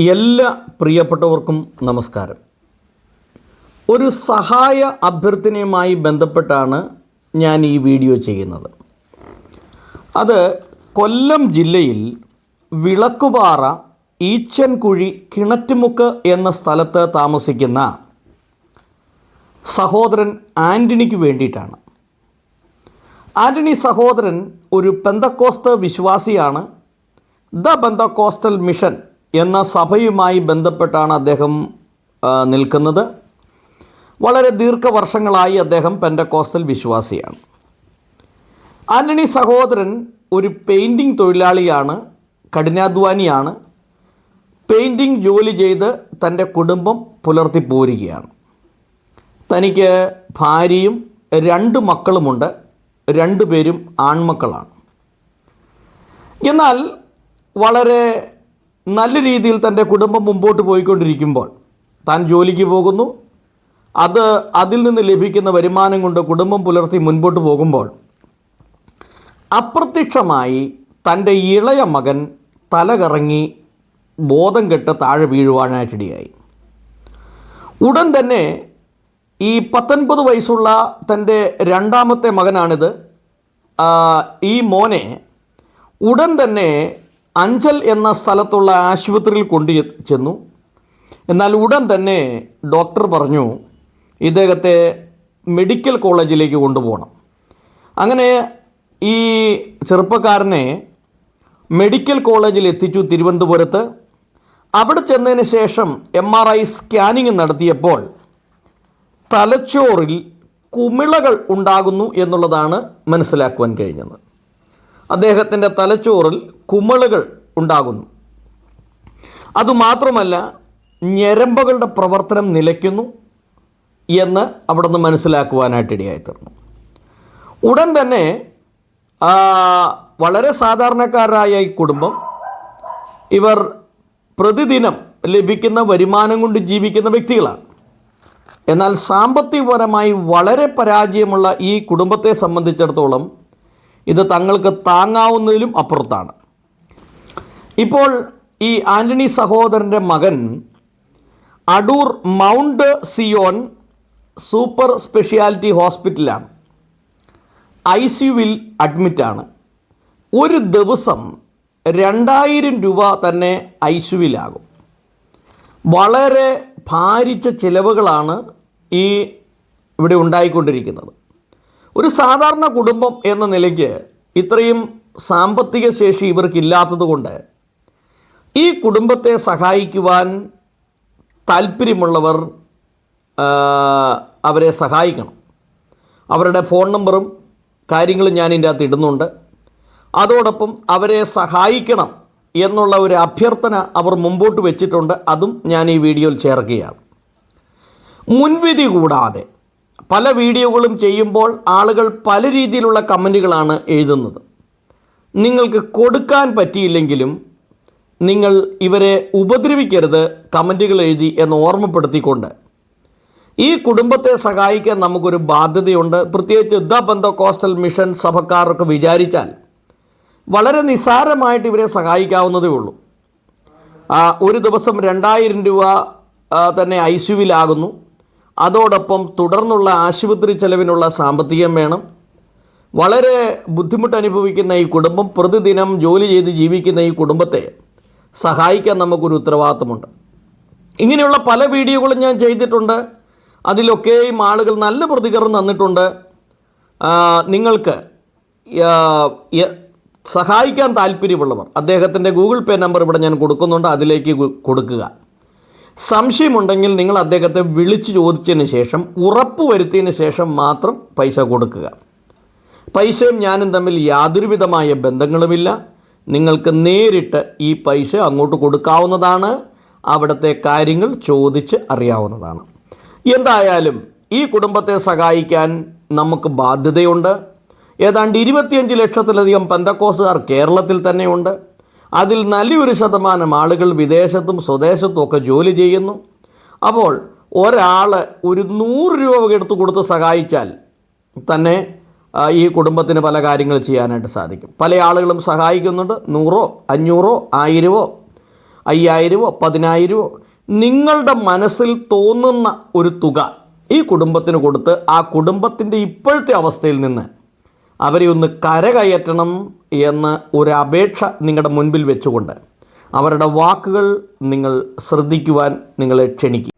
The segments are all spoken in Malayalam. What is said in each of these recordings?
എല്ലാ പ്രിയപ്പെട്ടവർക്കും നമസ്കാരം. ഒരു സഹായ അഭ്യർത്ഥനയുമായി ബന്ധപ്പെട്ടാണ് ഞാൻ ഈ വീഡിയോ ചെയ്യുന്നത്. അത് കൊല്ലം ജില്ലയിൽ വിളക്കുപാറ ഈച്ചൻകുഴി കിണറ്റുമുക്ക് എന്ന സ്ഥലത്ത് താമസിക്കുന്ന സഹോദരൻ ആന്റണിക്ക് വേണ്ടിയിട്ടാണ്. ആന്റണി സഹോദരൻ ഒരു പെന്തക്കോസ്ത വിശ്വാസിയാണ്. ദ ബന്ധക്കോസ്റ്റൽ മിഷൻ എന്ന സഭയുമായി ബന്ധപ്പെട്ടാണ് അദ്ദേഹം നിൽക്കുന്നത്. വളരെ ദീർഘവർഷങ്ങളായി അദ്ദേഹം പെൻഡക്കോസ്റ്റൽ വിശ്വാസിയാണ്. ആന്റണി സഹോദരൻ ഒരു പെയിന്റിംഗ് തൊഴിലാളിയാണ് കഠിനാധ്വാനിയാണ്. പെയിന്റിംഗ് ജോലി ചെയ്ത് തന്റെ കുടുംബം പുലർത്തി പോരുകയാണ്. തനിക്ക് ഭാര്യയും രണ്ട് മക്കളുമുണ്ട് രണ്ടുപേരും ആൺമക്കളാണ്. എന്നാൽ വളരെ നല്ല രീതിയിൽ തന്റെ കുടുംബം മുമ്പോട്ട് പോയിക്കൊണ്ടിരിക്കുമ്പോൾ താൻ ജോലിക്ക് പോകുന്നു. അത് അതിൽ നിന്ന് ലഭിക്കുന്ന വരുമാനം കൊണ്ട് കുടുംബം പുലർത്തി മുൻപോട്ട് പോകുമ്പോൾ അപ്രത്യക്ഷമായി തന്റെ ഇളയ മകൻ തലകറങ്ങി ബോധം കെട്ട് താഴെ വീഴുവാനായിട്ടിടയായി. ഉടൻ തന്നെ ഈ പത്തൊൻപത് വയസ്സുള്ള തന്റെ രണ്ടാമത്തെ മകനാണിത്. ഈ മോനെ ഉടൻ തന്നെ അഞ്ചൽ എന്ന സ്ഥലത്തുള്ള ആശുപത്രിയിൽ കൊണ്ടു ചെന്നു എന്നാൽ ഉടൻ തന്നെ ഡോക്ടർ പറഞ്ഞു ഇദ്ദേഹത്തെ മെഡിക്കൽ കോളേജിലേക്ക് കൊണ്ടുപോകണം. അങ്ങനെ ഈ ചെറുപ്പക്കാരനെ മെഡിക്കൽ കോളേജിൽ എത്തിച്ചു തിരുവനന്തപുരത്ത്. അവിടെ ചെന്നതിന് ശേഷം എം ആർ ഐ സ്കാനിങ് നടത്തിയപ്പോൾ തലച്ചോറിൽ കുമിളകൾ ഉണ്ടാകുന്നു എന്നുള്ളതാണ് മനസ്സിലാക്കുവാൻ കഴിഞ്ഞത്. അദ്ദേഹത്തിന്റെ തലച്ചോറിൽ കുമളുകൾ ഉണ്ടാകുന്നു. അതുമാത്രമല്ല ഞരമ്പുകളുടെ പ്രവർത്തനം നിലയ്ക്കുന്നു എന്ന് അവിടെ നിന്ന് മനസ്സിലാക്കുവാനായിട്ട് ഉടൻ തന്നെ വളരെ സാധാരണക്കാരായ ഈ കുടുംബം ഇവർ പ്രതിദിനം ലഭിക്കുന്ന വരുമാനം കൊണ്ട് ജീവിക്കുന്ന വ്യക്തികളാണ്. എന്നാൽ സാമ്പത്തികപരമായി വളരെ പരാജയമുള്ള ഈ കുടുംബത്തെ സംബന്ധിച്ചിടത്തോളം ഇത് തങ്ങൾക്ക് താങ്ങാവുന്നതിലും അപ്പുറത്താണ്. ഇപ്പോൾ ഈ ആന്റണി സഹോദരന്റെ മകൻ Adoor mount Zion super speciality ഹോസ്പിറ്റലാണ്. ഐ സിയുവിൽ അഡ്മിറ്റാണ്. ഒരു ദിവസം രണ്ടായിരം രൂപ തന്നെ ഐ സിയുവിലാകും വളരെ ഭാരിച്ച ചിലവുകളാണ് ഈ ഇവിടെ ഉണ്ടായിക്കൊണ്ടിരിക്കുന്നത്. ഒരു സാധാരണ കുടുംബം എന്ന നിലയ്ക്ക് ഇത്രയും സാമ്പത്തിക ശേഷി ഇവർക്കില്ലാത്തതുകൊണ്ട് ഈ കുടുംബത്തെ സഹായിക്കുവാൻ താല്പര്യമുള്ളവർ അവരെ സഹായിക്കണം. അവരുടെ ഫോൺ നമ്പറും കാര്യങ്ങളും ഞാൻ ഇതിന്റെ അകത്ത് ഇടുന്നുണ്ട്. അതോടൊപ്പം അവരെ സഹായിക്കണം എന്നുള്ള ഒരു അഭ്യർത്ഥന അവർ മുമ്പോട്ട് വെച്ചിട്ടുണ്ട്. അതും ഞാൻ ഈ വീഡിയോയിൽ ചേർക്കുകയാണ്. മുൻവിധി കൂടാതെ പല വീഡിയോകളും ചെയ്യുമ്പോൾ ആളുകൾ പല രീതിയിലുള്ള കമന്റുകളാണ് എഴുതുന്നത്. നിങ്ങൾക്ക് കൊടുക്കാൻ പറ്റിയില്ലെങ്കിലും നിങ്ങൾ ഇവരെ ഉപദ്രവിക്കരുത് കമന്റുകൾ എഴുതി എന്ന് ഓർമ്മപ്പെടുത്തിക്കൊണ്ട്. ഈ കുടുംബത്തെ സഹായിക്കാൻ നമുക്കൊരു ബാധ്യതയുണ്ട്. പ്രത്യേകിച്ച് ദ ബന്ധ കോസ്റ്റൽ മിഷൻ സഭക്കാർക്ക് വിചാരിച്ചാൽ വളരെ നിസ്സാരമായിട്ട് ഇവരെ സഹായിക്കാവുന്നതേ ഉള്ളൂ. ഒരു ദിവസം രണ്ടായിരം രൂപ തന്നെ ഐ സിയുവിലാകുന്നു അതോടൊപ്പം തുടർന്നുള്ള ആശുപത്രി ചെലവിനുള്ള സാമ്പത്തികം വേണം. വളരെ ബുദ്ധിമുട്ട് അനുഭവിക്കുന്ന ഈ കുടുംബം പ്രതിദിനം ജോലി ചെയ്ത് ജീവിക്കുന്ന ഈ കുടുംബത്തെ സഹായിക്കാൻ നമുക്കൊരു ഉത്തരവാദിത്തമുണ്ട്. ഇങ്ങനെയുള്ള പല വീഡിയോകളും ഞാൻ ചെയ്തിട്ടുണ്ട്. അതിലൊക്കെയും ആളുകൾ നല്ല പ്രതികരണം തന്നിട്ടുണ്ട്. നിങ്ങൾക്ക് സഹായിക്കാൻ താല്പര്യമുള്ളവർ അദ്ദേഹത്തിന്റെ ഗൂഗിൾ പേ നമ്പർ ഇവിടെ ഞാൻ കൊടുക്കുന്നുണ്ട്. അതിലേക്ക് കൊടുക്കുക. സംശയമുണ്ടെങ്കിൽ നിങ്ങൾ അദ്ദേഹത്തെ വിളിച്ചു ചോദിച്ചതിന് ശേഷം ഉറപ്പ് വരുത്തിയതിന് ശേഷം മാത്രം പൈസ കൊടുക്കുക. പൈസയും ഞാനും തമ്മിൽ യാതൊരുവിധമായ ബന്ധങ്ങളുമില്ല. നിങ്ങൾക്ക് നേരിട്ട് ഈ പൈസ അങ്ങോട്ട് കൊടുക്കാവുന്നതാണ്. അവിടുത്തെ കാര്യങ്ങൾ ചോദിച്ച് അറിയാവുന്നതാണ്. എന്തായാലും ഈ കുടുംബത്തെ സഹായിക്കാൻ നമുക്ക് ബാധ്യതയുണ്ട്. ഏതാണ്ട് ഇരുപത്തിയഞ്ച് ലക്ഷത്തിലധികം പന്തക്കോസുകാർ കേരളത്തിൽ തന്നെയുണ്ട്. അതിൽ നല്ലൊരു ശതമാനം ആളുകൾ വിദേശത്തും സ്വദേശത്തും ഒക്കെ ജോലി ചെയ്യുന്നു. അപ്പോൾ ഒരാൾ ഒരു നൂറ് രൂപ എടുത്ത് കൊടുത്ത് സഹായിച്ചാൽ തന്നെ ഈ കുടുംബത്തിന് പല കാര്യങ്ങൾ ചെയ്യാനായിട്ട് സാധിക്കും. പല ആളുകളും സഹായിക്കുന്നുണ്ട്. നൂറോ അഞ്ഞൂറോ ആയിരമോ അയ്യായിരമോ പതിനായിരമോ നിങ്ങളുടെ മനസ്സിൽ തോന്നുന്ന ഒരു തുക ഈ കുടുംബത്തിന് കൊടുത്ത് ആ കുടുംബത്തിന്റെ ഇപ്പോഴത്തെ അവസ്ഥയിൽ നിന്ന് അവരെ ഒന്ന് കരകയറ്റണം. എന്ന് ഒരു അപേക്ഷ നിങ്ങളുടെ മുൻപിൽ വെച്ചുകൊണ്ട് അവരുടെ വാക്കുകൾ നിങ്ങൾ ശ്രദ്ധിക്കുവാൻ നിങ്ങളെ ക്ഷണിക്കും.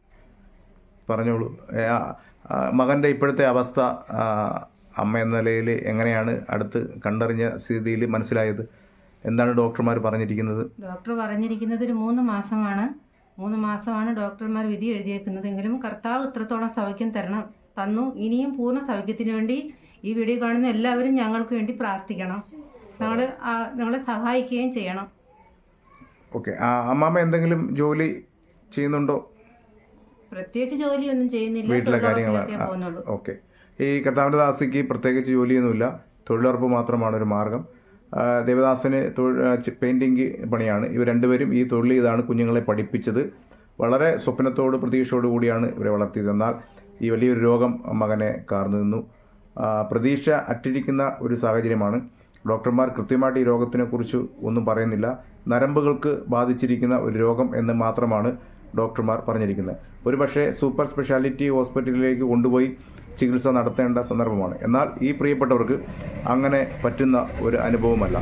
പറഞ്ഞോളൂ. മകന്റെ ഇപ്പോഴത്തെ അവസ്ഥ അമ്മ എന്ന നിലയിൽ എങ്ങനെയാണ് അടുത്ത് കണ്ടറിഞ്ഞ സ്ഥിതിയിൽ മനസ്സിലായത്? എന്താണ് ഡോക്ടർമാർ പറഞ്ഞിരിക്കുന്നത്? ഡോക്ടർ പറഞ്ഞിരിക്കുന്നത് ഒരു മൂന്ന് മാസമാണ്. മൂന്ന് മാസമാണ് ഡോക്ടർമാർ വിധി എഴുതിയേക്കുന്നത് എങ്കിലും കർത്താവ് ഇത്രത്തോളം സൗഖ്യം തരണം തന്നു. ഇനിയും പൂർണ സൗഖ്യത്തിന് വേണ്ടി ഈ വീഡിയോ കാണുന്ന എല്ലാവരും ഞങ്ങൾക്ക് വേണ്ടി പ്രാർത്ഥിക്കണം. ഞങ്ങൾ നമ്മളെ സഹായിക്കുകയും ചെയ്യണം. ഓക്കെ. അമ്മാമ്മ എന്തെങ്കിലും ജോലി ചെയ്യുന്നുണ്ടോ? പ്രത്യേകിച്ച് ജോലിയൊന്നും ചെയ്യുന്നില്ല. വീട്ടിലെ കാര്യങ്ങളാണ് ഓക്കെ. ഈ കർത്താവിന്റെ ദാസിക്ക് പ്രത്യേകിച്ച് ജോലിയൊന്നുമില്ല. തൊഴിലുറപ്പ് മാത്രമാണ് ഒരു മാർഗം. ദേവദാസിന് പെയിന്റിങ് പണിയാണ്. ഇവർ രണ്ടുപേരും ഈ തൊഴിൽ ഇതാണ് കുഞ്ഞുങ്ങളെ പഠിപ്പിച്ചത്. വളരെ സ്വപ്നത്തോട് പ്രതീക്ഷയോടു കൂടിയാണ് ഇവരെ വളർത്തിയത്. എന്നാൽ ഈ വലിയൊരു രോഗം മകനെ കാർന്നു നിന്നു. പ്രതീക്ഷ അറ്റിരിക്കുന്ന ഒരു സാഹചര്യമാണ്. ഡോക്ടർമാർ കൃത്യമായിട്ട് ഈ രോഗത്തിനെക്കുറിച്ച് ഒന്നും പറയുന്നില്ല. നരമ്പുകൾക്ക് ബാധിച്ചിരിക്കുന്ന ഒരു രോഗം എന്ന് മാത്രമാണ് ഡോക്ടർമാർ പറഞ്ഞിരിക്കുന്നത്. ഒരുപക്ഷെ സൂപ്പർ സ്പെഷ്യാലിറ്റി ഹോസ്പിറ്റലിലേക്ക് കൊണ്ടുപോയി ചികിത്സ നടത്തേണ്ട സന്ദർഭമാണ്. എന്നാൽ ഈ പ്രിയപ്പെട്ടവർക്ക് അങ്ങനെ പറ്റുന്ന ഒരു അനുഭവമല്ല.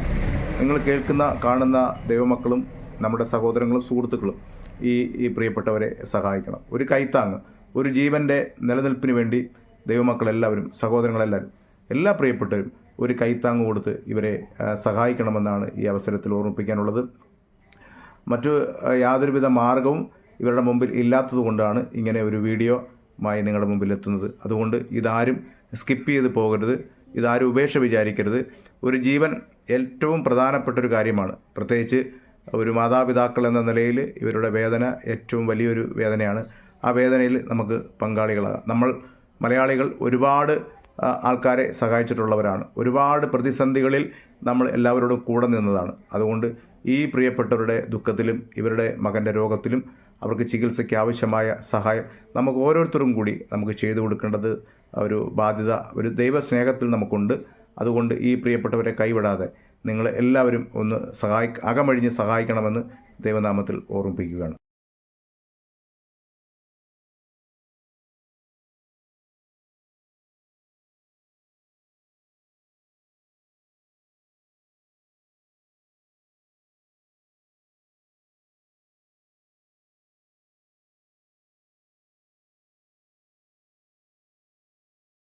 നിങ്ങൾ കേൾക്കുന്ന കാണുന്ന ദൈവമക്കളും നമ്മുടെ സഹോദരങ്ങളും സുഹൃത്തുക്കളും ഈ ഈ പ്രിയപ്പെട്ടവരെ സഹായിക്കണം. ഒരു കൈത്താങ്ങ് ഒരു ജീവന്റെ നിലനിൽപ്പിന് വേണ്ടി ദൈവമക്കളെല്ലാവരും സഹോദരങ്ങളെല്ലാവരും എല്ലാ പ്രിയപ്പെട്ടവരും ഒരു കൈത്താങ്ങ് കൊടുത്ത് ഇവരെ സഹായിക്കണമെന്നാണ് ഈ അവസരത്തിൽ ഓർമ്മിപ്പിക്കാനുള്ളത്. മറ്റു യാതൊരുവിധ മാർഗവും ഇവരുടെ മുമ്പിൽ ഇല്ലാത്തതുകൊണ്ടാണ് ഇങ്ങനെ ഒരു വീഡിയോ മായി നിങ്ങളുടെ മുമ്പിൽ എത്തുന്നത്. അതുകൊണ്ട് ഇതാരും സ്കിപ്പ് ചെയ്ത് പോകരുത്. ഇതാരും ഉപേക്ഷ വിചാരിക്കരുത്. ഒരു ജീവൻ ഏറ്റവും പ്രധാനപ്പെട്ട ഒരു കാര്യമാണ്. പ്രത്യേകിച്ച് ഒരു മാതാപിതാക്കൾ എന്ന നിലയിൽ ഇവരുടെ വേദന ഏറ്റവും വലിയൊരു വേദനയാണ്. ആ വേദനയിൽ നമുക്ക് പങ്കാളികളാകാം. നമ്മൾ മലയാളികൾ ഒരുപാട് ആൾക്കാരെ സഹായിച്ചിട്ടുള്ളവരാണ്. ഒരുപാട് പ്രതിസന്ധികളിൽ നമ്മൾ എല്ലാവരോടും കൂടെ നിന്നതാണ്. അതുകൊണ്ട് ഈ പ്രിയപ്പെട്ടവരുടെ ദുഃഖത്തിലും ഇവരുടെ മകന്റെ രോഗത്തിലും അവർക്ക് ചികിത്സയ്ക്ക് ആവശ്യമായ സഹായം നമുക്ക് ഓരോരുത്തരും കൂടി നമുക്ക് ചെയ്തു കൊടുക്കേണ്ടത് ഒരു ബാധ്യത ഒരു ദൈവസ്നേഹത്തിൽ നമുക്കുണ്ട്. അതുകൊണ്ട് ഈ പ്രിയപ്പെട്ടവരെ കൈവിടാതെ നിങ്ങൾ എല്ലാവരും ഒന്ന് സഹായി അകമഴിഞ്ഞ് സഹായിക്കണമെന്ന് ദൈവനാമത്തിൽ ഓർമ്മിപ്പിക്കുകയാണ്.